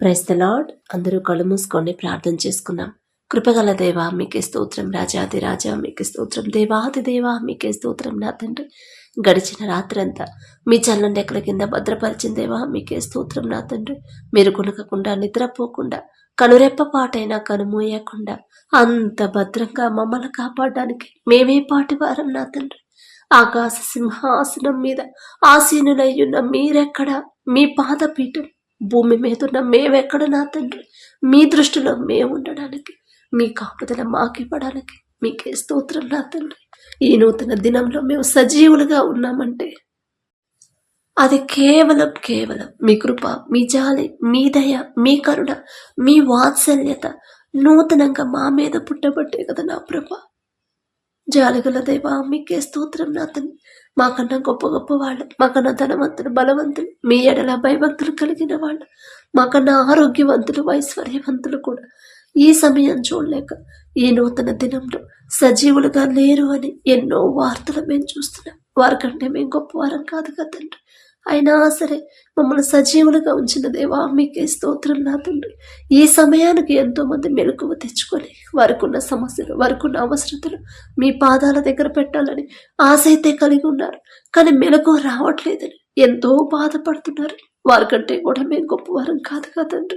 Price the lord అందరూ కళ్ళు మూసుకొని ప్రార్థన చేసుకున్నాం కృపగల దేవా మీకే స్తోత్రం. రాజాది రాజా మీకే స్తోత్రం. దేవాది దేవా మీకే స్తోత్రం. నా తండ్రి గడిచిన రాత్రంతా మీ చల్లని ఎక్కల కింద భద్రపరిచిన దేవా మీకే స్తోత్రం. నా తండ్రి మీరు కొనకకుండా నిద్రపోకుండా కనురెప్ప పాటైనా కనుమూయకుండా అంత భద్రంగా మమ్మల్ని కాపాడడానికి మేమే పాటివారం. నా తండ్రి ఆకాశ సింహాసనం మీద ఆసీనులయ్యున్న మీరెక్కడ? మీ పాదపీఠం భూమి మీద ఉన్న మేమెక్కడ నా తండ్రి? మీ దృష్టిలో మేము ఉండడానికి మీ కాపుదల మాకివ్వడానికి మీకే స్తోత్రం నా తండ్రి. ఈ నూతన దినంలో మేము సజీవులుగా ఉన్నామంటే అది కేవలం కేవలం మీ కృప మీ జాలి మీ దయ మీ కరుణ మీ వాత్సల్యత నూతనంగా మా మీద పుట్టబట్టే కదా నా ప్రభ. జాలిగల దేవా మీకే స్తోత్రం నా తండ్రి. మాకన్నా గొప్ప గొప్ప వాళ్ళు మాకన్నా ధనవంతులు బలవంతులు మీ ఎడల భయభక్తులు కలిగిన వాళ్ళు మాకన్నా ఆరోగ్యవంతులు ఐశ్వర్యవంతులు కూడా. ఈ సమయం చూడలేక ఈ నూతన దినంలో సజీవులుగా లేరు అని ఎన్నో వార్తలు మేము చూస్తున్నాం. వారికంటే మేము గొప్ప వారం కాదు కదండి అయినా సరే మమ్మల్ని సజీవులుగా ఉంచిన దేవా మీకే స్తోత్రం నా తండ్రి. ఈ సమయానికి ఎంతో మంది మెలకువ తెచ్చుకొని వారికి ఉన్న సమస్యలు వారికి ఉన్న అవసరతలు మీ పాదాల దగ్గర పెట్టాలని ఆశ అయితే కలిగి ఉన్నారు. కానీ మెలకు రావట్లేదని ఎంతో బాధపడుతున్నారు. వారికంటే కూడా మేము గొప్పవారం కాదు కదండి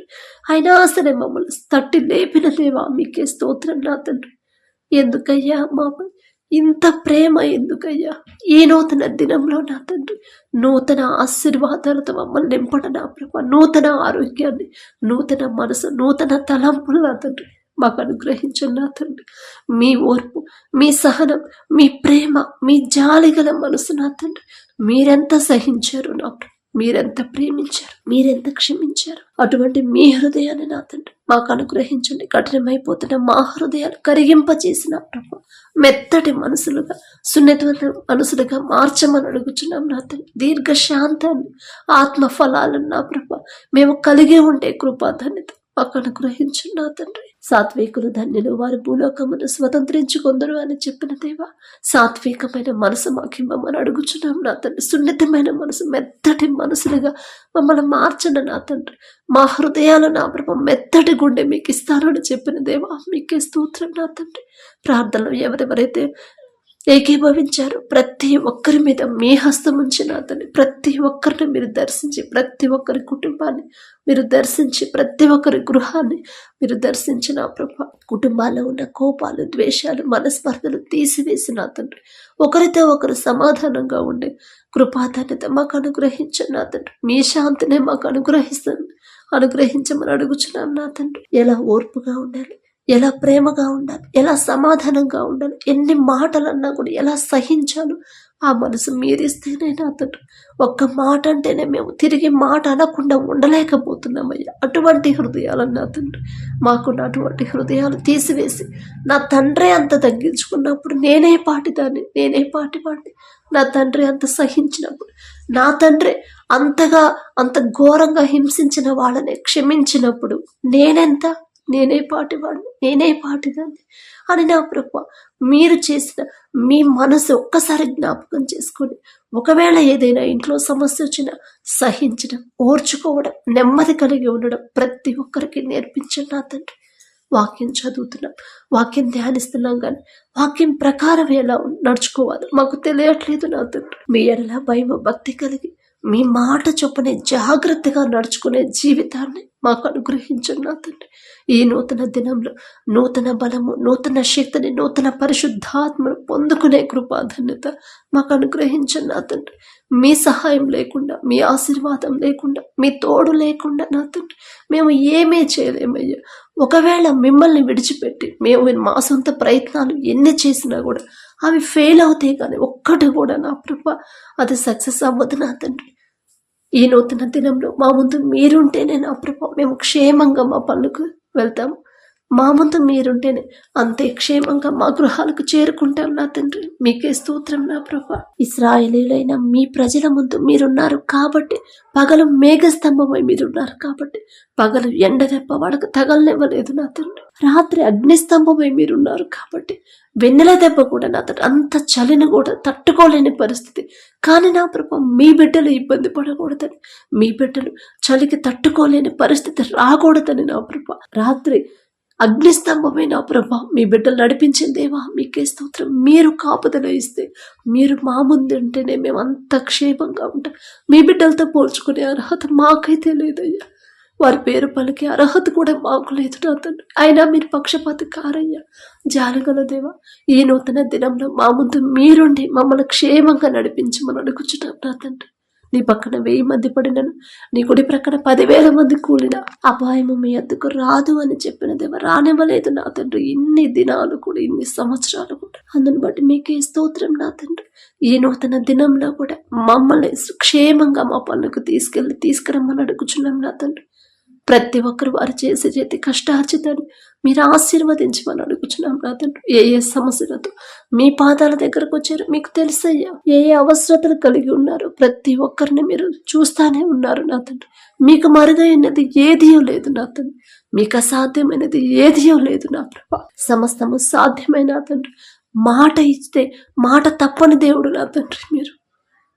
అయినా సరే మమ్మల్ని తట్టి లేపిన దేవా మీకే స్తోత్రం నా తండ్రి. ఎందుకయ్యా మామ ఇంత ప్రేమ ఎందుకయ్యా? ఈ నూతన దినంలో నా తండ్రి నూతన ఆశీర్వాదాలతో మమ్మల్ని నింపడ నా ప్రభ? నూతన ఆరోగ్యాన్ని నూతన మనసు నూతన తలంపులు నా తండ్రి. మాకు అనుగ్రహించండి నా తండ్రి. మీ ఓర్పు మీ సహనం మీ ప్రేమ మీ జాలిగల మనసు నా తండ్రి. మీరెంత సహించారు నా ప్రభు? మీరెంత ప్రేమించారు? మీరెంత క్షమించారు? అటువంటి మీ హృదయాన్ని నా తండ్రి మాకు అనుగ్రహించండి. కఠినమైపోతున్న మా హృదయాలు కరిగింపచేసిన ప్రభు మెత్తటి మనసులుగా సున్నితమైన మనసులుగా మార్చమని అడుగుచున్నాం నా తండ్రి. దీర్ఘ శాంతాన్ని ఆత్మ ఫలాలను నా ప్రభ మేము కలిగి ఉండే కృపాధన్యత మాకు అనుగ్రహించండి తండ్రి. సాత్వికులు ధన్యులు వారి భూలోకమును స్వతంత్రించుకొందరు అని చెప్పిన దేవా సాత్వికమైన మనసు మాకిమ్మని అడుగుచున్నాం నా తండ్రి. సున్నితమైన మనసు మెత్తటి మనసులుగా మమ్మల్ని మార్చండి నా తండ్రి. మా హృదయాలు నా ప్రభ మెత్తటి గుండె మీకు ఇస్తానని చెప్పిన దేవా మీకే స్తోత్రం నా తండ్రి. ప్రార్థనలు ఎవరెవరైతే ఏకీభవించారు. ప్రతి ఒక్కరి మీద మీ హస్తం ఉంచిన అతన్ని ప్రతి ఒక్కరిని మీరు దర్శించి ప్రతి ఒక్కరి కుటుంబాన్ని మీరు దర్శించి ప్రతి ఒక్కరి గృహాన్ని మీరు దర్శించిన ప్రభ. కుటుంబాల్లో ఉన్న కోపాలు ద్వేషాలు మనస్పర్ధలు తీసివేసిన తండ్రి ఒకరితో ఒకరు సమాధానంగా ఉండే కృపాధాన్యత మాకు అనుగ్రహించండి నా తండ్రి మీ శాంతినే మాకు అనుగ్రహిస్తుంది. అనుగ్రహించమని అడుగుచున్నాం నా తండ్రి ఎలా ఓర్పుగా ఉండాలి? ఎలా ప్రేమగా ఉండాలి ఎలా సమాధానంగా ఉండాలి ఎన్ని మాటలన్నా కూడా ఎలా సహించాలో ఆ మనసు మీరిస్తేనే అతడు ఒక్క మాట అంటేనే మేము తిరిగి మాట అనకుండా ఉండలేకపోతున్నామయ్యా. అటువంటి హృదయాలు నా తండ్రి మాకున్న అటువంటి హృదయాలు తీసివేసి నా తండ్రి అంత తగ్గించుకున్నప్పుడు నేనే పాటిదాన్ని నేనే పాటివాడిని. నా తండ్రి అంత సహించినప్పుడు నా తండ్రి అంతగా అంత ఘోరంగా హింసించిన వాళ్ళని క్షమించినప్పుడు నేనెంత? నేనే పాటివాడిని నేనే పాటిదాన్ని అని నా ప్రభు మీరు చేసిన మీ మనసు ఒక్కసారి జ్ఞాపకం చేసుకొని ఒకవేళ ఏదైనా ఇంట్లో సమస్య వచ్చినా సహించడం ఓర్చుకోవడం నెమ్మది కలిగి ఉండడం ప్రతి ఒక్కరికి నేర్పించండి నా తండ్రి. వాక్యం చదువుతున్నాం వాక్యం ధ్యానిస్తున్నాం కానీ వాక్యం ప్రకారం ఎలా నడుచుకోవాలి మాకు తెలియట్లేదు నా తండ్రి. మీ ఎలా భయం భక్తి కలిగి మీ మాట చొప్పున జాగ్రత్తగా నడుచుకునే జీవితాన్ని మాకు అనుగ్రహించండి నా తండ్రి. ఈ నూతన దినంలో నూతన బలము నూతన శక్తిని నూతన పరిశుద్ధాత్మను పొందుకునే కృపాధన్యత మాకు అనుగ్రహించండి నా తండ్రి. మీ సహాయం లేకుండా మీ ఆశీర్వాదం లేకుండా మీ తోడు లేకుండా నా తండ్రి. మేము ఏమీ చేయలేమయ్యా. ఒకవేళ మిమ్మల్ని విడిచిపెట్టి మేము మా సొంత ప్రయత్నాలు ఎన్ని చేసినా కూడా అవి ఫెయిల్ అవుతాయి కానీ ఒక్కటి కూడా నా ప్రభ అది సక్సెస్ అవ్వదు నా తండ్రి. ఈ నూతన దినంలో మా ముందు మీరుంటేనే నా ప్రభ. మేము క్షేమంగా మా పనులకు వెళ్తాము. మా ముందు మీరుంటేనే అంతే క్షేమంగా మా గృహాలకు చేరుకుంటాం నా తండ్రి. మీకే స్తోత్రం నా ప్రభా. ఇస్రాయలీలైన మీ ప్రజల ముందు మీరున్నారు కాబట్టి పగలు మేఘస్తంభమై మీరున్నారు కాబట్టి పగలు ఎండ దెబ్బ వాళ్ళకు తగలనివ్వలేదు నా తండ్రి. రాత్రి అగ్నిస్తంభమై మీరున్నారు కాబట్టి వెన్నెల దెబ్బ కూడా నా తండ్రి. అంత చలిని కూడా తట్టుకోలేని పరిస్థితి. కానీ నా ప్రభ మీ బిడ్డలు ఇబ్బంది పడకూడదని మీ బిడ్డలు చలికి తట్టుకోలేని పరిస్థితి రాకూడదని నా ప్రభ. రాత్రి అగ్నిస్తంభమే నా మీ బిడ్డలు నడిపించిన దేవా మీకే స్తోత్రం. మీరు కాపుదల ఇస్తే మీరు మా ముందు ఉంటేనే మేము అంత క్షేమంగా ఉంటాం. మీ బిడ్డలతో పోల్చుకునే అర్హత మాకైతే లేదయ్యా. వారి పేరు పలికే అర్హత కూడా మాకు లేదు నా తండ్రి. అయినా మీరు పక్షపాతి కారయ్యా. జాలగల దేవా ఈ నూతన దినంలో మా ముందు మీరుండి మమ్మల్ని క్షేమంగా నడిపించమని అడుగుచున్నాం నా తండ్రి. నీ పక్కన వెయ్యి మంది పడినను నీ కుడి ప్రక్కన పదివేల మంది కూలిన అపాయము మీ అద్దకు రాదు అని చెప్పిన దేవ రానివ్వలేదు నా తండ్రి. ఇన్ని దినాలు కూడా ఇన్ని సంవత్సరాలు కూడా. అందుని బట్టి మీకే స్తోత్రం నా తండ్రి. ఈ నూతన దినంలో కూడా మమ్మల్ని క్షేమంగా మా పనులకు తీసుకెళ్ళి తీసుకురమ్మని అడుగుచున్నాం నా తండ్రి. ప్రతి ఒక్కరు వారు చేసే చేతి కష్టార్జితాన్ని మీరు ఆశీర్వదించమని అడుగుచున్నాం నా తండ్రి. ఏ ఏ సమస్యలతో మీ పాదాల దగ్గరకు వచ్చారు మీకు తెలుసయ్యా. ఏ ఏ అవసరతలు కలిగి ఉన్నారు ప్రతి ఒక్కరిని మీరు చూస్తానే ఉన్నారు నా తండ్రి. మీకు మరుగైనది ఏదియో లేదు నా తండ్రి. మీకు అసాధ్యమైనది ఏదియో లేదు నా ప్రభా. సమస్తము సాధ్యమైన తండ్రి. మాట ఇస్తే మాట తప్పని దేవుడు నా తండ్రి మీరు.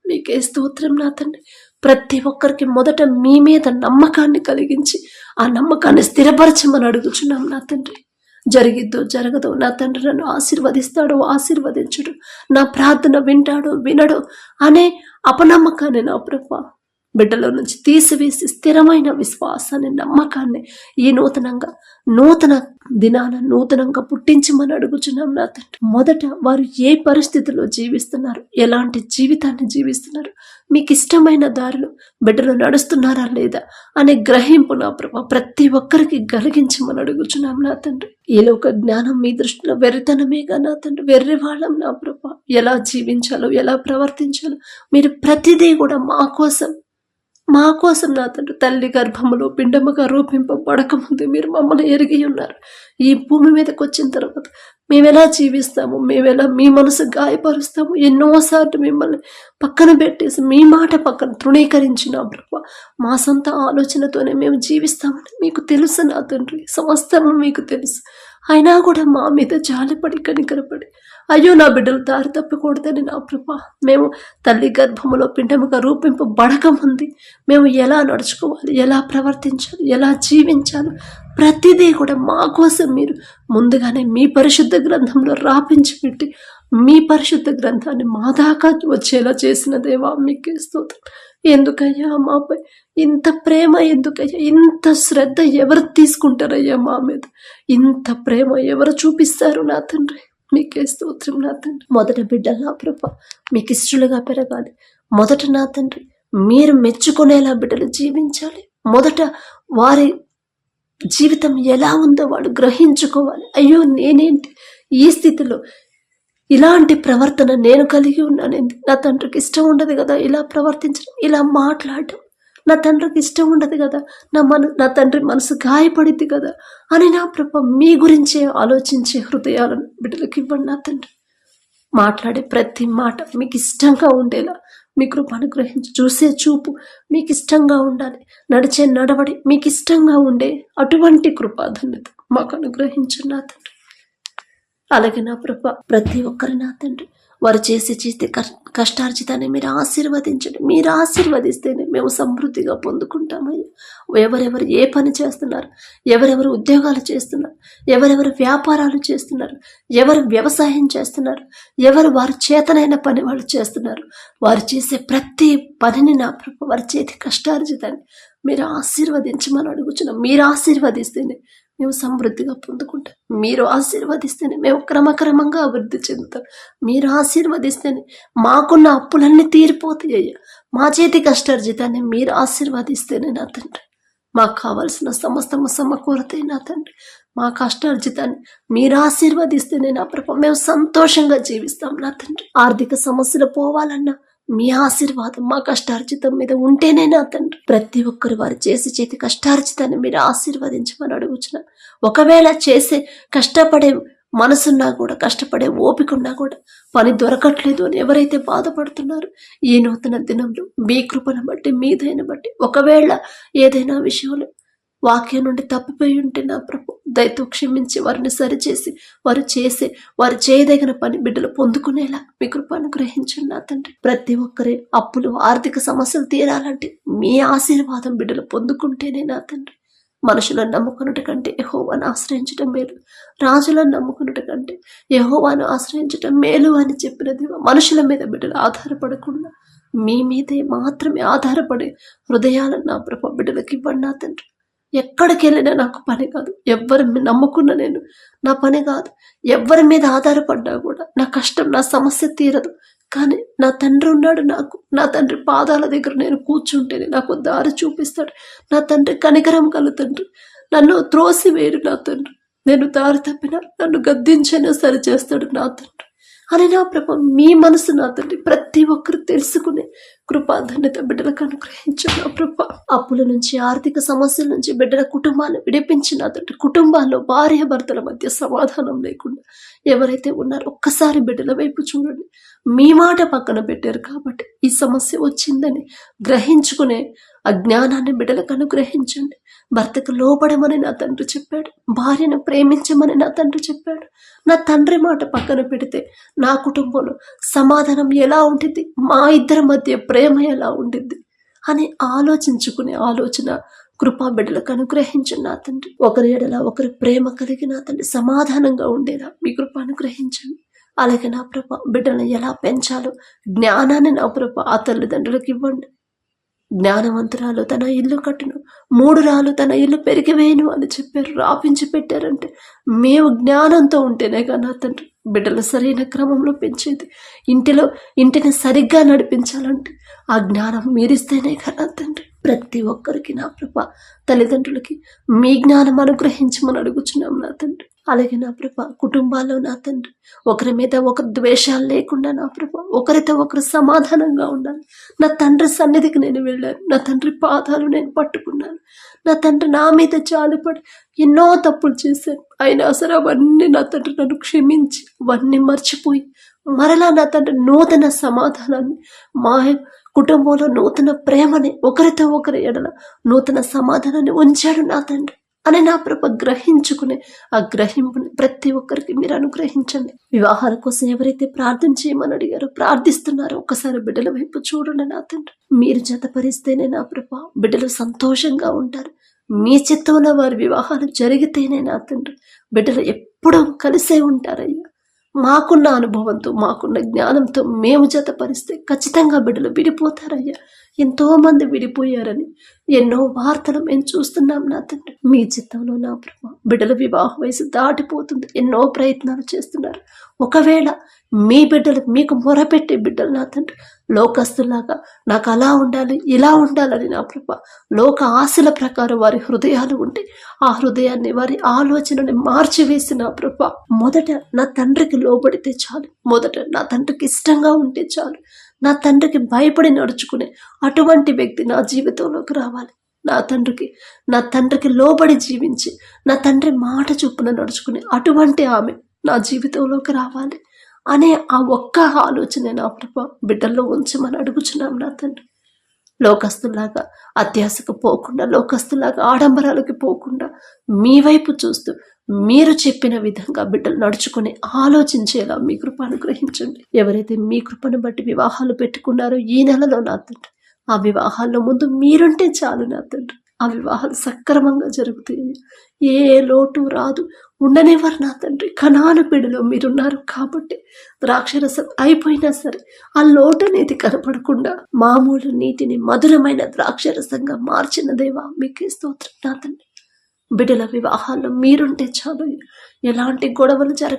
మీకే స్తోత్రం నా తండ్రి. ప్రతి ఒక్కరికి మొదట మీ మీద నమ్మకాన్ని కలిగించి ఆ నమ్మకాన్ని స్థిరపరచమని అడుగుచున్నాం నా తండ్రి. జరిగిద్దో జరగదో నా తండ్రి నన్ను ఆశీర్వదిస్తాడో ఆశీర్వదించడు. నా ప్రార్థన వింటాడో వినడో అనే అపనమ్మకాన్ని నా ప్రభా బిడ్డలో నుంచి తీసివేసి స్థిరమైన విశ్వాసాన్ని నమ్మకాన్ని ఈ నూతనంగా నూతన దినాన నూతనంగా పుట్టించమని అడుగుచున్నాం నా తండ్రి. మొదట వారు ఏ పరిస్థితిలో జీవిస్తున్నారు? ఎలాంటి జీవితాన్ని జీవిస్తున్నారు? మీకు ఇష్టమైన దారిలో బిడ్డలు నడుస్తున్నారా లేదా అనే గ్రహింపు నా ప్రభ ప్రతి ఒక్కరికి కలిగించమని అడుగుచున్నాం నా తండ్రి. ఈ లోక జ్ఞానం మీ దృష్టిలో వెర్రితనమేగా నా తండ్రి. వెర్రి వాళ్ళం నా ప్రభ. ఎలా జీవించాలో ఎలా ప్రవర్తించాలో మీరు ప్రతిదీ కూడా మా కోసం మా కోసం నా తండ్రి తల్లి గర్భములో పిండముగా రూపింపబడకముందు మీరు మమ్మల్ని ఎరిగి ఉన్నారు. ఈ భూమి మీదకి వచ్చిన తర్వాత మేము ఎలా జీవిస్తాము? మేమెలా మీ మనసు గాయపరుస్తాము? ఎన్నోసార్లు మిమ్మల్ని పక్కన పెట్టేసి మీ మాట పక్కన తృణీకరించిన ప్రభు మా సొంత ఆలోచనతోనే మేము జీవిస్తామని మీకు తెలుసు నా తండ్రి. సమస్తము మీకు తెలుసు. అయినా కూడా మా మీద జాలిపడి కనికరపడి అయ్యో నా బిడ్డలు దారి తప్పకూడదని నా ప్రభ. మేము తల్లి గర్భములో పిండముగా రూపింపబడకముంది. మేము ఎలా నడుచుకోవాలి? ఎలా ప్రవర్తించాలి? ఎలా జీవించాలి? ప్రతిదీ కూడా మా కోసం మీరు ముందుగానే మీ పరిశుద్ధ గ్రంథంలో రాపించి పెట్టి మీ పరిశుద్ధ గ్రంథాన్ని మా దాకా వచ్చేలా చేసిన దేవా మీకే స్తోత్రం. ఎందుకయ్యా మాపై ఇంత ప్రేమ ఎందుకయ్యా? ఇంత శ్రద్ధ ఎవరు తీసుకుంటారయ్యా మా మీద? ఇంత ప్రేమ ఎవరు చూపిస్తారు నా తండ్రి? మీకే స్తోత్రం నా తండ్రి. మొదట బిడ్డలా ప్రభ మీకు ఇష్టలుగా పెరగాలి. మొదట నా తండ్రి మీరు మెచ్చుకునేలా బిడ్డలు జీవించాలి. మొదట వారి జీవితం ఎలా ఉందో వాడు గ్రహించుకోవాలి. అయ్యో నేనేంటి? ఈ స్థితిలో ఇలాంటి ప్రవర్తన నేను కలిగి ఉన్నానేంది నా తండ్రికి ఇష్టం ఉండదు కదా ఇలా ప్రవర్తించడం ఇలా మాట్లాడటం నా తండ్రికి ఇష్టం ఉండదు కదా. నా మన నా తండ్రి మనసు గాయపడింది కదా. అని నా ప్రభ మీ గురించే ఆలోచించే హృదయాలను బిడ్డలకు ఇవ్వండి నా తండ్రి. మాట్లాడే ప్రతి మాట మీకు ఇష్టంగా ఉండేలా మీ కృప అనుగ్రహించి చూసే చూపు మీకు ఇష్టంగా ఉండాలి. నడిచే నడవడి మీకు ఇష్టంగా ఉండే అటువంటి కృపాధన్యత మాకు అనుగ్రహించు నా తండ్రి. అలాగే నా ప్రభ ప్రతి ఒక్కరి నా తండ్రి. వారు చేసే చేసే కష్టార్జితాన్ని మీరు ఆశీర్వదించండి. మీరు ఆశీర్వదిస్తేనే మేము సమృద్ధిగా పొందుకుంటామయ్యా. ఎవరెవరు ఏ పని చేస్తున్నారు ఎవరెవరు ఉద్యోగాలు చేస్తున్నారు ఎవరెవరు వ్యాపారాలు చేస్తున్నారు ఎవరు వ్యవసాయం చేస్తున్నారు ఎవరు వారు చేతనైన పని వాళ్ళు చేస్తున్నారు వారు చేసే ప్రతి పనిని నా ప్రభు వారి చేతి కష్టార్జితాన్ని మీరు ఆశీర్వదించమని అడుగుచున్నాం. మీరు ఆశీర్వదిస్తేనే మేము సమృద్ధిగా పొందుకుంటాం. మీరు ఆశీర్వదిస్తేనే మేము క్రమక్రమంగా అభివృద్ధి చెందుతాం. మీరు ఆశీర్వదిస్తేనే మాకున్న అప్పులన్నీ తీరిపోతాయి అయ్యా. మా చేతి కష్టార్జితాన్ని మీరు ఆశీర్వదిస్తేనే నా తండ్రి. మాకు కావలసిన సమస్తము సమకూరతే నా తండ్రి. మా కష్టార్జితాన్ని మీరు ఆశీర్వదిస్తేనే నా ప్రభ మేము సంతోషంగా జీవిస్తాం నా తండ్రి. ఆర్థిక సమస్యలు పోవాలన్నా మీ ఆశీర్వాదం మా కష్టార్జితం మీద ఉంటేనే నా తండ్రి. ప్రతి ఒక్కరు వారు చేసి చేతి కష్టార్జితాన్ని మీరు ఆశీర్వదించమని అడుగుచున్నా. ఒకవేళ చేసే కష్టపడే మనసున్నా కూడా కష్టపడే ఓపిక ఉన్నా కూడా పని దొరకట్లేదు అని ఎవరైతే బాధపడుతున్నారో ఈ నూతన దినంలో మీ కృపను బట్టి మీదైన బట్టి ఒకవేళ ఏదైనా విషయంలో వాక్యం నుండి తప్పిపోయి ఉంటే నా ప్రభు దయతో క్షమించి వారిని సరిచేసి వారు చేసే వారు చేయదగిన పని బిడ్డలు పొందుకునేలా మీ కృపను గ్రహించండి నా తండ్రి. ప్రతి ఒక్కరి అప్పులు ఆర్థిక సమస్యలు తీరాలంటే మీ ఆశీర్వాదం బిడ్డలు పొందుకుంటేనే నా తండ్రి. మనుషులను నమ్ముకున్నట కంటే యహోవాను ఆశ్రయించడం మేలు. రాజులను నమ్ముకున్నట కంటే యహోవాను ఆశ్రయించడం మేలు అని చెప్పినది మనుషుల మీద బిడ్డలు ఆధారపడకుండా మీ మీదే మాత్రమే ఆధారపడే హృదయాలను నా ప్రభ బిడ్డలకి ఇవ్వండి నా తండ్రి. ఎక్కడికి వెళ్ళినా నాకు పని కాదు. ఎవరి నమ్ముకున్న నేను నా పని కాదు. ఎవరి మీద ఆధారపడ్డా కూడా నా కష్టం నా సమస్య తీరదు. కానీ నా తండ్రి ఉన్నాడు నాకు. నా తండ్రి పాదాల దగ్గర నేను కూర్చుంటేనే నాకు దారి చూపిస్తాడు. నా తండ్రి కనికరం కలు తండ్రి. నన్ను త్రోసి వేరు నా తండ్రి. నేను దారి తప్పిన నన్ను గద్దించైనా సరి చేస్తాడు నా తండ్రి. అని నా ప్రభ మీ మనసు నా తండ్రి. ప్రతి ఒక్కరు తెలుసుకునే కృపాధన్యత బిడ్డలకు అనుగ్రహించు నా ప్రభ. అప్పుల నుంచి ఆర్థిక సమస్యల నుంచి బిడ్డల కుటుంబాన్ని విడిపించిన తండ్రి. కుటుంబాల్లో భార్య భర్తల మధ్య సమాధానం లేకుండా ఎవరైతే ఉన్నారో ఒక్కసారి బిడ్డల వైపు చూడండి. మీ మాట పక్కన పెట్టారు కాబట్టి ఈ సమస్య వచ్చిందని గ్రహించుకునే అజ్ఞానాన్ని బిడ్డలకు అనుగ్రహించండి. భర్తకు లోపడమని నా తండ్రి చెప్పాడు. భార్యను ప్రేమించమని నా తండ్రి చెప్పాడు. నా తండ్రి మాట పక్కన పెడితే నా కుటుంబంలో సమాధానం ఎలా ఉంటుంది మా ఇద్దరి మధ్య ప్రేమ ఎలా ఉండిద్ది? అని ఆలోచించుకునే ఆలోచన కృపా బిడ్డలకు అనుగ్రహించండి నా తండ్రి. ఒకరి ఎడలా ఒకరి ప్రేమ కలిగి నా తండ్రి సమాధానంగా ఉండేలా మీ కృప అనుగ్రహించండి. అలాగే నా ప్రభ బిడ్డలను ఎలా పెంచాలో జ్ఞానాన్ని నా ప్రభ ఆ తల్లిదండ్రులకు ఇవ్వండి. జ్ఞానవంతురాలు తన ఇల్లు కట్టును మూడు రాలు తన ఇల్లు పెరిగివేయను అని చెప్పారు రాపించి పెట్టారంటే మేము జ్ఞానంతో ఉంటేనే కదా తండ్రి. బిడ్డలు సరైన క్రమంలో పెంచేది. ఇంటిలో ఇంటిని సరిగ్గా నడిపించాలంటే ఆ జ్ఞానం మీరిస్తేనే కదా తండ్రి. ప్రతి ఒక్కరికి నా ప్రభ తల్లిదండ్రులకి మీ జ్ఞానం అనుగ్రహించమని అడుగుచున్నాం నా తండ్రి. అలాగే నా ప్రభ కుటుంబాల్లో నా తండ్రి ఒకరి మీద ఒక ద్వేషాలు లేకుండా నా ప్రభ ఒకరితో ఒకరు సమాధానంగా ఉండాలి. నా తండ్రి సన్నిధికి నేను వెళ్ళాను. నా తండ్రి పాదాలు నేను పట్టుకున్నాను. నా తండ్రి నా మీద జాలిపడి ఎన్నో తప్పులు చేశాను. అయినా సరే అవన్నీ నా తండ్రి నన్ను క్షమించి అవన్నీ మర్చిపోయి మరలా నా తండ్రి నూతన సమాధానాన్ని మా కుటుంబంలో నూతన ప్రేమని ఒకరితో ఒకరి ఎడల నూతన సమాధానాన్ని ఉంచాడు నా తండ్రి. అని నా ప్రభ గ్రహించుకునే ఆ గ్రహింపుని ప్రతి ఒక్కరికి మీరు అనుగ్రహించండి. వివాహాల కోసం ఎవరైతే ప్రార్థన చేయమని అడిగారో ప్రార్థిస్తున్నారో ఒక్కసారి బిడ్డల వైపు చూడండి నా తండ్రి. మీరు జతపరిస్తేనే నా ప్రభ బిడ్డలు సంతోషంగా ఉంటారు. మీ చిత్తంలో వారి వివాహాలు జరిగితేనే నా తండ్రి బిడ్డలు ఎప్పుడూ కలిసే ఉంటారయ్యా. మాకున్న అనుభవంతో మాకున్న జ్ఞానంతో మేము జతపరిస్తే ఖచ్చితంగా బిడ్డలు విడిపోతారయ్యా. ఎంతోమంది విడిపోయారని ఎన్నో వార్తలు మేము చూస్తున్నాం నా తండ్రి. మీ చిత్తంలో నా ప్రభా. బిడ్డల వివాహ వయసు దాటిపోతుంది. ఎన్నో ప్రయత్నాలు చేస్తున్నారు. ఒకవేళ మీ బిడ్డలు మీకు మొరపెట్టే బిడ్డలు నా తండ్రి లోకస్తులాగా నాకు అలా ఉండాలి ఇలా ఉండాలని నా ప్రభ. లోక ఆశల ప్రకారం వారి హృదయాలు ఉంటే ఆ హృదయాన్ని వారి ఆలోచనని మార్చివేసి నా ప్రభ. మొదట నా తండ్రికి లోబడితే చాలు. మొదట నా తండ్రికి ఇష్టంగా ఉంటే చాలు. నా తండ్రికి భయపడి నడుచుకునే అటువంటి వ్యక్తి నా జీవితంలోకి రావాలి. నా తండ్రికి నా తండ్రికి లోబడి జీవించి నా తండ్రి మాట చొప్పున నడుచుకునే అటువంటి ఆమె నా జీవితంలోకి రావాలి అనే ఆ ఒక్క ఆలోచన నా ప్రభ బిడ్డల్లో ఉంచమని అడుగుచున్నాం నా తండ్రి. లోకస్తులాగా అత్యాశకు పోకుండా లోకస్తులాగా ఆడంబరాలకి పోకుండా మీ వైపు చూస్తూ మీరు చెప్పిన విధంగా బిడ్డలు నడుచుకుని ఆలోచించేలా మీ కృప అనుగ్రహించండి. ఎవరైతే మీ కృపను బట్టి వివాహాలు పెట్టుకున్నారో ఈ నెలలో నా తండ్రి ఆ వివాహాల్లో ముందు మీరుంటే చాలు నా తండ్రి. ఆ వివాహాలు సక్రమంగా జరుగుతాయి. ఏ లోటు రాదు. ఉండనేవారు నా తండ్రి. కణాల పిడిలో మీరున్నారు కాబట్టి ద్రాక్షరసం అయిపోయినా సరే ఆ లోటు అనేది కనపడకుండా మామూలు నీటిని మధురమైన ద్రాక్షరసంగా మార్చిన దేవా మీకే స్తోత్రం నా తండ్రి. బిడ్డల వివాహాల్లో మీరుంటే చాలు. ఎలాంటి గొడవలు జరగ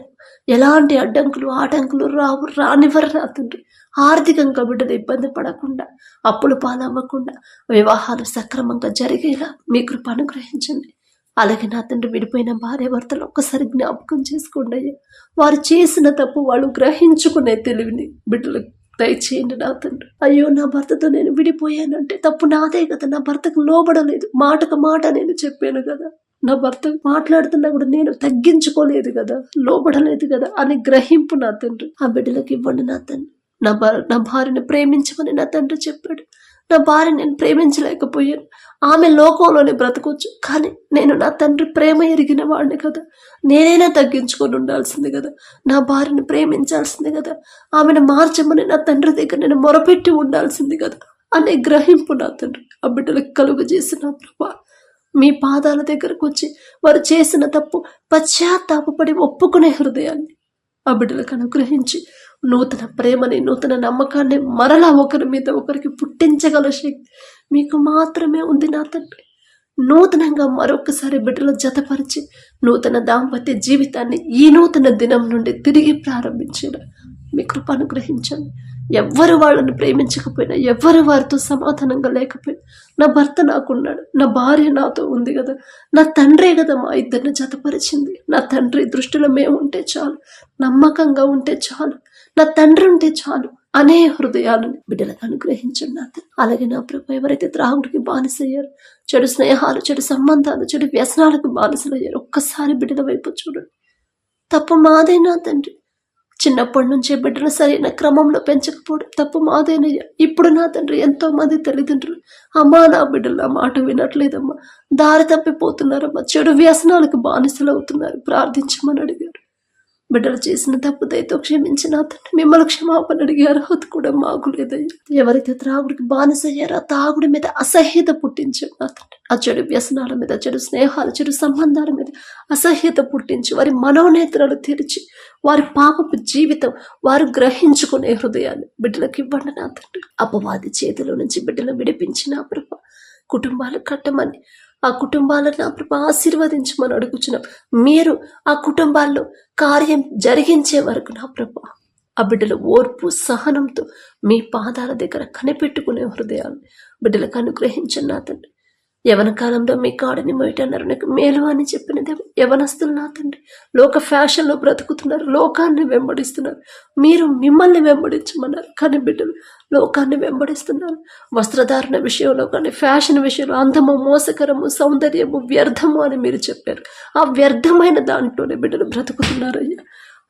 ఎలాంటి అడ్డంకులు ఆటంకులు రావు రానివ్వరు నా తండ్రి. ఆర్థికంగా బిడ్డలు ఇబ్బంది పడకుండా అప్పులు పాలవ్వకుండా వివాహాలు సక్రమంగా జరిగేలా మీ కృప అనుగ్రహించండి. అలాగే నా తండ్రి విడిపోయిన భార్య భర్తలు ఒక్కసారి జ్ఞాపకం చేసుకోండి అయ్యా. వారు చేసిన తప్పు వాళ్ళు గ్రహించుకునే తెలివిని బిడ్డలకు దయచేయండి నా తండ్రి. అయ్యో నా భర్తతో నేను విడిపోయానంటే తప్పు నాదే కదా. నా భర్తకు లోబడలేదు. మాటకు మాట నేను చెప్పాను కదా. నా భర్త మాట్లాడుతున్నా కూడా నేను తగ్గించుకోలేదు కదా లోబడలేదు కదా అని గ్రహింపు నా తండ్రి. ఆ బిడ్డలకు ఇవ్వండి నా తండ్రి. నా భా- నా భార్యను ప్రేమించమని నా తండ్రి చెప్పాడు. నా భార్య నేను ప్రేమించలేకపోయాను. ఆమె లోకంలోనే బ్రతకొచ్చు కానీ నేను నా తండ్రి ప్రేమ ఎరిగిన వాడిని కదా. నేనైనా తగ్గించుకొని ఉండాల్సింది కదా. నా భార్యను ప్రేమించాల్సింది కదా. ఆమెను మార్చమని నా తండ్రి దగ్గర నేను మొరపెట్టి ఉండాల్సింది కదా అనే గ్రహింపు నా తండ్రి. ఆ బిడ్డలకు కలుగు చేసిన ప్రభా మీ పాదాల దగ్గరకు వచ్చి వారు చేసిన తప్పు పశ్చాత్తాపడి ఒప్పుకునే హృదయాన్ని ఆ బిడ్డలకు అనుగ్రహించి నూతన ప్రేమని నూతన నమ్మకాన్ని మరలా ఒకరి మీద ఒకరికి పుట్టించగల శక్తి మీకు మాత్రమే ఉంది నా తండ్రి. నూతనంగా మరొకసారి బిడ్డలు జతపరిచి నూతన దాంపత్య జీవితాన్ని ఈ నూతన దినం నుండి తిరిగి ప్రారంభించిన మీ కృప అనుగ్రహించండి. ఎవ్వరు వాళ్ళని ప్రేమించకపోయినా ఎవ్వరు వారితో సమాధానంగా లేకపోయినా నా భర్త నాకున్నాడు నా భార్య నాతో ఉంది కదా నా తండ్రే కదా మా ఇద్దరిని జతపరిచింది. నా తండ్రి దృష్టిలో మేము ఉంటే చాలు నమ్మకంగా ఉంటే చాలు నా తండ్రి ఉంటే చాలు అనే హృదయాలను బిడ్డలకు అనుగ్రహించండి అలాగే నా ప్రభు ఎవరైతే త్రాగుడికి బానిసయ్యారు చెడు స్నేహాలు చెడు సంబంధాలు చెడు వ్యసనాలకు బానిసలయ్యారు ఒక్కసారి బిడ్డల వైపు చూడండి. తప్పు మాదే నా తండ్రి. చిన్నప్పటి నుంచే బిడ్డను సరైన క్రమంలో పెంచకపోవడం తప్పు మాదేనయ్య. ఇప్పుడు నా తండ్రి ఎంతో మంది తల్లిదండ్రులు. అమ్మా నా బిడ్డలు నా మాట వినట్లేదమ్మా. దారి తప్పిపోతున్నారమ్మా. చెడు వ్యసనాలకు బానిసలు అవుతున్నారు ప్రార్థించమని అడిగారు. బిడ్డలు చేసిన తప్పు దయతో క్షమించిన అతను మిమ్మల్ని క్షమాపణ అడిగే అర్హత కూడా మాకు లేదయ్యా. ఎవరైతే త్రాగుడికి బానిసయ్యారో తాగుడి మీద అసహ్యత పుట్టించారు అతను ఆ చెడు వ్యసనాల మీద చెడు స్నేహాలు చెడు సంబంధాల మీద అసహ్యత పుట్టించి. వారి మనోనేత్రాలు తెరిచి వారి పాపపు జీవితం వారు గ్రహించుకునే హృదయాన్ని బిడ్డలకు ఇవ్వండి నా తండ్రి. అపవాది చేతిలో నుంచి బిడ్డలు విడిపించిన ప్రభ కుటుంబాలు కట్టమని ఆ కుటుంబాలను ప్రభా ఆశీర్వదించమని అడుగుచున్నాం. మీరు ఆ కుటుంబాల్లో కార్యం జరిగించే వరకు నా ప్రభ ఆ బిడ్డల ఓర్పు సహనంతో మీ పాదాల దగ్గర కనిపెట్టుకునే హృదయాన్ని బిడ్డలకు అనుగ్రహించండి నా తండ్రి. యవన కాలంలో మీ కాడని మొయటన్నారు నాకు మేలు అని చెప్పినదే యవనస్తులు నా తండ్రి. లోక ఫ్యాషన్లో బ్రతుకుతున్నారు. లోకాన్ని వెంబడిస్తున్నారు. మీరు మిమ్మల్ని వెంబడించమన్నారు. కానీ బిడ్డలు లోకాన్ని వెంబడిస్తున్నారు. వస్త్రధారణ విషయంలో కానీ ఫ్యాషన్ విషయంలో అందము మోసకరము సౌందర్యము వ్యర్థము అని మీరు చెప్పారు. ఆ వ్యర్థమైన దాంట్లోనే బిడ్డలు బ్రతుకుతున్నారు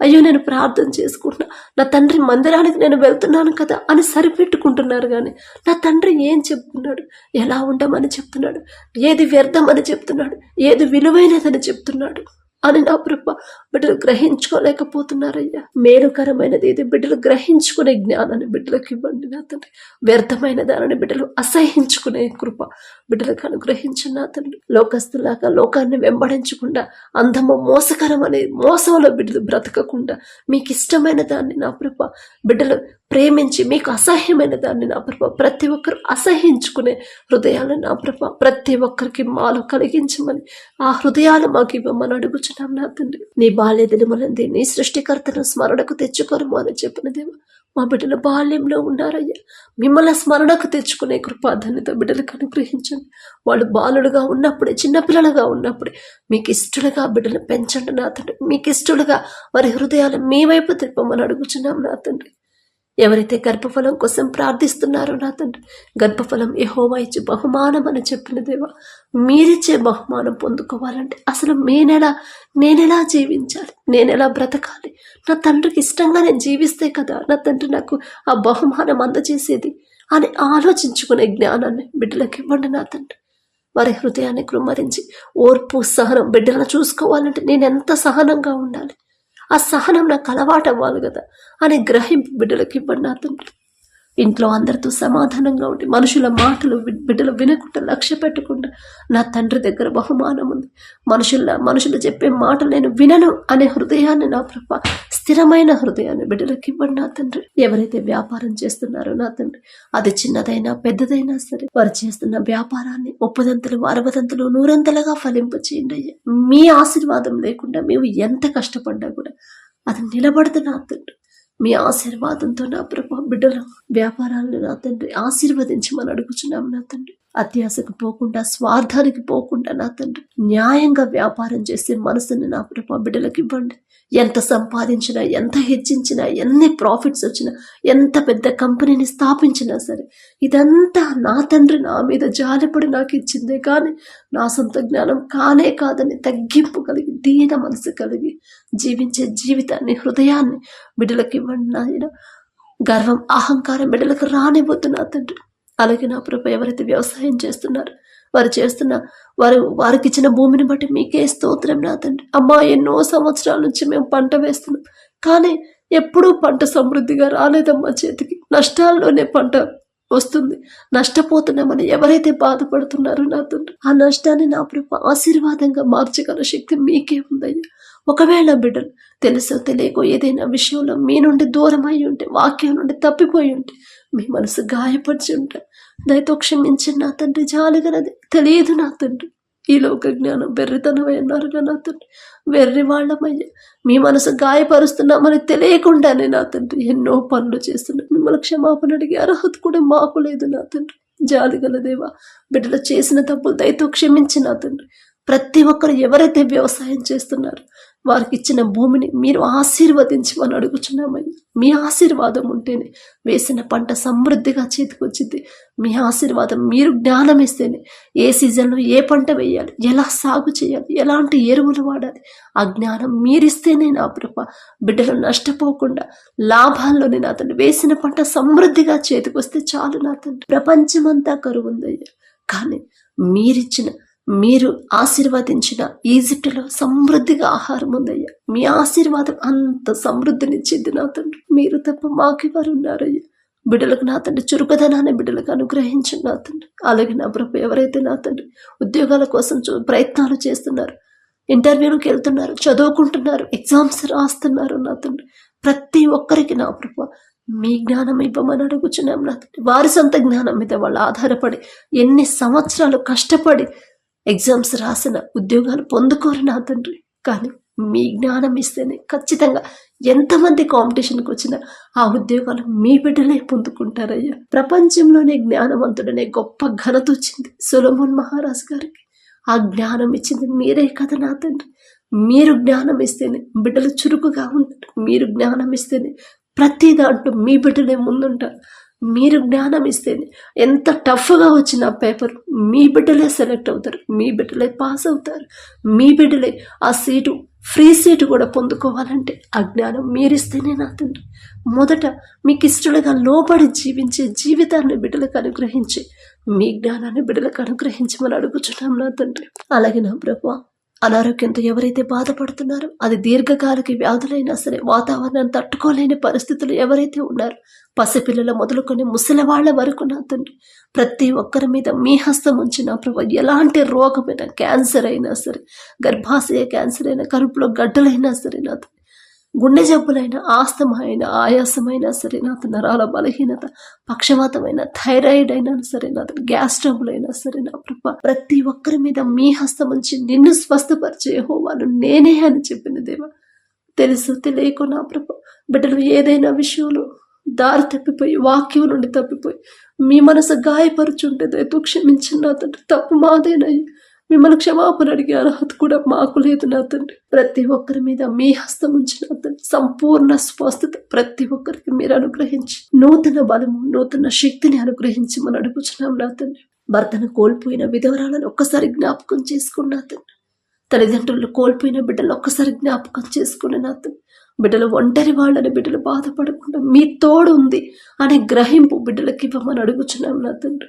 అయ్యో నేను ప్రార్థన చేసుకుంటున్నా. నా తండ్రి మందిరానికి నేను వెళ్తున్నాను కదా అని సరిపెట్టుకుంటున్నారు కానీ నా తండ్రి ఏం చెప్తున్నాడు? ఎలా ఉండమని చెప్తున్నాడు? ఏది వ్యర్థం అని చెప్తున్నాడు? ఏది విలువైనదని చెప్తున్నాడు? అని నా ప్రభ బిడ్డలు గ్రహించుకోలేకపోతున్నారయ్యా. మేలుకరమైనది ఇది. బిడ్డలు గ్రహించుకునే జ్ఞానాన్ని బిడ్డలకు ఇవ్వండి నా తండ్రి. వ్యర్థమైన దానిని బిడ్డలు అసహించుకునే కృప బిడ్డలకు అనుగ్రహించిన నా తండ్రి. లోకస్తులాగా లోకాన్ని వెంబడించకుండా అందము మోసకరం అనే మోసంలో బిడ్డలు బ్రతకకుండా మీకు ఇష్టమైన దాన్ని నా ప్రభ బిడ్డలు ప్రేమించి మీకు అసహ్యమైన దాన్ని నా ప్రభ ప్రతి ఒక్కరు అసహించుకునే హృదయాలను నా ప్రభ ప్రతి ఒక్కరికి మాలో కలిగించమని ఆ హృదయాలు మాకు ఇవ్వమని అడుగుచున్నాం నా తండ్రి. నీ బాల్య దినములంది నీ సృష్టికర్తను స్మరణకు తెచ్చుకోరము అని చెప్పిన దేవ మా బిడ్డల బాల్యంలో ఉన్నారయ్యా. మిమ్మల్ని స్మరణకు తెచ్చుకునే కృపాధన్యత బిడ్డలకు అనుగ్రహించండి. వాళ్ళు బాలుడుగా ఉన్నప్పుడే చిన్నపిల్లలుగా ఉన్నప్పుడే మీకు ఇష్టలుగా బిడ్డలు పెంచండి నా తండ్రి. మీకు ఇష్టలుగా వారి హృదయాలు మీ వైపు తిప్పమని అడుగుచున్నాం నా తండ్రి. ఎవరైతే గర్భఫలం కోసం ప్రార్థిస్తున్నారో నా తండ్రి గర్భఫలం యెహోవా ఇచ్చే బహుమానం అని చెప్పిన దేవా మీరిచ్చే బహుమానం పొందుకోవాలంటే అసలు నేనెలా నేనెలా జీవించాలి? నేనెలా బ్రతకాలి? నా తండ్రికి ఇష్టంగా నేను జీవిస్తే కదా నా తండ్రి నాకు ఆ బహుమానం అందజేసేది అని ఆలోచించుకునే జ్ఞానాన్ని బిడ్డలకు ఇవ్వండి నా తండ్రి. వారి హృదయాన్ని కృమ్మరించి ఓర్పు సహనం బిడ్డలను చూసుకోవాలంటే నేను ఎంత సహనంగా ఉండాలి? ఆ సహనం నాకు అలవాటు అవ్వాలి కదా అనే గ్రహింపు బిడ్డలకు ఇవ్వండి నా తండ్రి. ఇంట్లో అందరితో సమాధానంగా ఉండి మనుషుల మాటలు బిడ్డలు వినకుండా లక్ష్య పెట్టకుండా నా తండ్రి దగ్గర బహుమానం ఉంది. మనుషుల మనుషులు చెప్పే మాటలు నేను వినను అనే హృదయాన్ని నా ప్రభ స్థిరమైన హృదయాన్ని బిడ్డలకు ఇవ్వండి నా తండ్రి. ఎవరైతే వ్యాపారం చేస్తున్నారో నా తండ్రి అది చిన్నదైనా పెద్దదైనా సరే వారు చేస్తున్న వ్యాపారాన్ని ముప్పదంతలు అరవదంతలు నూరంతలుగా ఫలింపు చేయండి అయ్యా. మీ ఆశీర్వాదం లేకుండా మేము ఎంత కష్టపడ్డా కూడా అది నిలబడదు నా తండ్రి. మీ ఆశీర్వాదంతో నా ప్రభా బిడ్డల వ్యాపారాలను నా తండ్రి ఆశీర్వదించమని అడుగుచున్నాం నా తండ్రి. అత్యాశకు పోకుండా స్వార్థానికి పోకుండా నా తండ్రి న్యాయంగా వ్యాపారం చేసే మనసుని నా ప్రభా బిడ్డలకు ఇవ్వండి ఎంత సంపాదించినా ఎంత హెచ్చించినా ఎన్ని ప్రాఫిట్స్ వచ్చినా ఎంత పెద్ద కంపెనీని స్థాపించినా సరే ఇదంతా నా తండ్రి నా మీద జాలిపడి నాకు ఇచ్చిందే కానీ నా సొంత జ్ఞానం కానే కాదని తగ్గింపు కలిగి దీన మనసు కలిగి జీవించే జీవితాన్ని హృదయాన్ని బిడ్డలకు ఇవ్వండి నాయన. గర్వం అహంకారం బిడ్డలకు రానివ్వద్దు నా తండ్రి. అలాగే నా ప్రభు ఎవరైతే వ్యవసాయం చేస్తున్నారు వారు చేస్తున్న వారు వారికి ఇచ్చిన భూమిని బట్టి మీకే స్తోత్రం నా తండ్రి. అమ్మా ఎన్నో సంవత్సరాల నుంచి మేము పంట వేస్తున్నాం. కానీ ఎప్పుడూ పంట సమృద్ధిగా రాలేదమ్మా చేతికి. నష్టాల్లోనే పంట వస్తుంది. నష్టపోతున్నామని ఎవరైతే బాధపడుతున్నారో నా తండ్రి ఆ నష్టాన్ని నా ప్రభు ఆశీర్వాదంగా మార్చగల శక్తి మీకే ఉందయ్యా. ఒకవేళ బిడ్డలు తెలుసో తెలియకో ఏదైనా విషయంలో మీ నుండి దూరం అయి ఉంటే వాక్యం నుండి తప్పిపోయి ఉంటే మీ మనసు గాయపరిచి ఉంటా దయతో క్షమించండి నా తండ్రి జాలిగనది తెలియదు నా తండ్రి. ఈ లోక జ్ఞానం వెర్రితనమై అన్నారుగా నా తండ్రి. వెర్రి వాళ్ళమయ్యా. మీ మనసు గాయపరుస్తున్నామని తెలియకుండానే నా తండ్రి ఎన్నో పనులు చేస్తున్నాం మిమ్మల్ని క్షమాపణ అడిగే అర్హత కూడా మాకు లేదు నా తండ్రి. జాలిగల దేవా బిడ్డలు చేసిన తప్పులు దయతో క్షమించి నా తండ్రి. ప్రతి ఒక్కరు ఎవరైతే వ్యవసాయం చేస్తున్నారో వారికి ఇచ్చిన భూమిని మీరు ఆశీర్వదించమని అడుగుచున్నామని మీ ఆశీర్వాదం ఉంటేనే వేసిన పంట సమృద్ధిగా చేతికొచ్చింది. మీ ఆశీర్వాదం మీరు జ్ఞానం ఇస్తేనే ఏ సీజన్లో ఏ పంట వేయాలి ఎలా సాగు చేయాలి ఎలాంటి ఎరువులు వాడాలి ఆ జ్ఞానం మీరిస్తేనే నా ప్రభ బిడ్డలు నష్టపోకుండా లాభాల్లోనే నా తండ్రి వేసిన పంట సమృద్ధిగా చేతికొస్తే చాలు నా తండ్రి. ప్రపంచమంతా కరువు ఉందయ్యా కానీ మీరిచ్చిన మీరు ఆశీర్వదించిన ఈజిప్టులో సమృద్ధిగా ఆహారం ఉందయ్యా. మీ ఆశీర్వాదం అంత సమృద్ధినిచ్చింది నా తండ్రి. మీరు తప్ప మాకెవరు ఉన్నారయ్యా. బిడ్డలకు నా తండ్రి చురుకుదనాన్ని బిడ్డలకు అనుగ్రహించండి నా తండ్రి. అలాగే నా ప్రభు ఎవరైతే నా తండ్రి ఉద్యోగాల కోసం ప్రయత్నాలు చేస్తున్నారు ఇంటర్వ్యూలకు వెళ్తున్నారు చదువుకుంటున్నారు ఎగ్జామ్స్ రాస్తున్నారు నా తండ్రి. ప్రతి ఒక్కరికి నా ప్రభు మీ జ్ఞానం ఇవ్వమని అడుగుచున్నాం నా తండ్రి. వారి సొంత జ్ఞానం మీద వాళ్ళు ఆధారపడి ఎన్ని సంవత్సరాలు కష్టపడి ఎగ్జామ్స్ రాసిన ఉద్యోగాలు పొందుకోరు నా తండ్రి. కానీ మీ జ్ఞానం ఇస్తేనే ఖచ్చితంగా ఎంతమంది కాంపిటీషన్కి వచ్చినా ఆ ఉద్యోగాలు మీ బిడ్డలే పొందుకుంటారయ్యా. ప్రపంచంలోనే జ్ఞానవంతుడనే గొప్ప ఘనత వచ్చింది సొలమోన్ మహారాజు గారికి. ఆ జ్ఞానం ఇచ్చింది మీరే కదా నా తండ్రి. మీరు జ్ఞానం ఇస్తేనే బిడ్డలు చురుకుగా ఉంటారు. మీరు జ్ఞానం ఇస్తేనే ప్రతి దాంట్లో మీ బిడ్డలే ముందుంటారు. మీరు జ్ఞానం ఇస్తే ఎంత టఫ్గా వచ్చిన పేపర్ మీ బిడ్డలే సెలెక్ట్ అవుతారు మీ బిడ్డలే పాస్ అవుతారు. మీ బిడ్డలే ఆ సీటు ఫ్రీ సీటు కూడా పొందుకోవాలంటే ఆ జ్ఞానం మీరిస్తేనే నా తండ్రి. మొదట మీకు ఇష్టలుగా లోబడి జీవించే జీవితాన్ని బిడ్డలకు అనుగ్రహించి మీ జ్ఞానాన్ని బిడ్డలకు అనుగ్రహించమని అడుగుచున్నాం నా తండ్రి. అలాగే నా ప్రభు అనారోగ్యంతో ఎవరైతే బాధపడుతున్నారో అది దీర్ఘకాలిక వ్యాధులైనా సరే వాతావరణాన్ని తట్టుకోలేని పరిస్థితులు ఎవరైతే ఉన్నారో పసిపిల్లల మొదలుకొని ముసలివాళ్ళ వరకు నా తండ్రి ప్రతి ఒక్కరి మీద మీ హస్తం ఉంచిన ప్రభు ఎలాంటి రోగమైనా క్యాన్సర్ అయినా సరే గర్భాశయ క్యాన్సర్ అయినా కడుపులో గడ్డలైనా సరే నా గుండె జబ్బులైన ఆస్తమైన అయినా ఆయాసమైనా సరే నా నరాల బలహీనత పక్షవాతమైన థైరాయిడ్ అయినా సరే నా గ్యాస్ ట్రబులైనా అయినా సరే నా ప్రభ ప్రతి ఒక్కరి మీద మీ హస్తం ఉంచి నిన్ను స్వస్థపరిచే హోవాను నేనే అని చెప్పిన దేవా. తెలుసు తెలియకో నా ప్రభ. బిడ్డలు ఏదైనా విషయంలో దారి తప్పిపోయి వాక్యం నుండి తప్పిపోయి మీ మనసు గాయపరుచుంటే దయతో క్షమించిన నా తండ్రి తప్పు మాదేనయ్యి. మిమ్మల్ని క్షమాపణ అడిగే అర్హత కూడా మాకు లేదు నా తండ్రి. ప్రతి ఒక్కరి మీద మీ హస్తం ఉంచిన తండ్రి. సంపూర్ణ స్వస్థత ప్రతి ఒక్కరికి మీరు అనుగ్రహించి నూతన బలము నూతన శక్తిని అనుగ్రహించి మనం అడుగుచున్నాం నా తండ్రి. భర్తను కోల్పోయిన విధవరాలను ఒక్కసారి జ్ఞాపకం చేసుకున్నా తండ్రి. తల్లిదండ్రులు కోల్పోయిన బిడ్డలు ఒక్కసారి జ్ఞాపకం చేసుకుని నా తండ్రి. బిడ్డలు ఒంటరి వాళ్ళని బిడ్డలు బాధపడకుండా మీ తోడు ఉంది అనే గ్రహింపు బిడ్డలకి ఇవ్వమని అడుగుచున్నాం నా తండ్రి.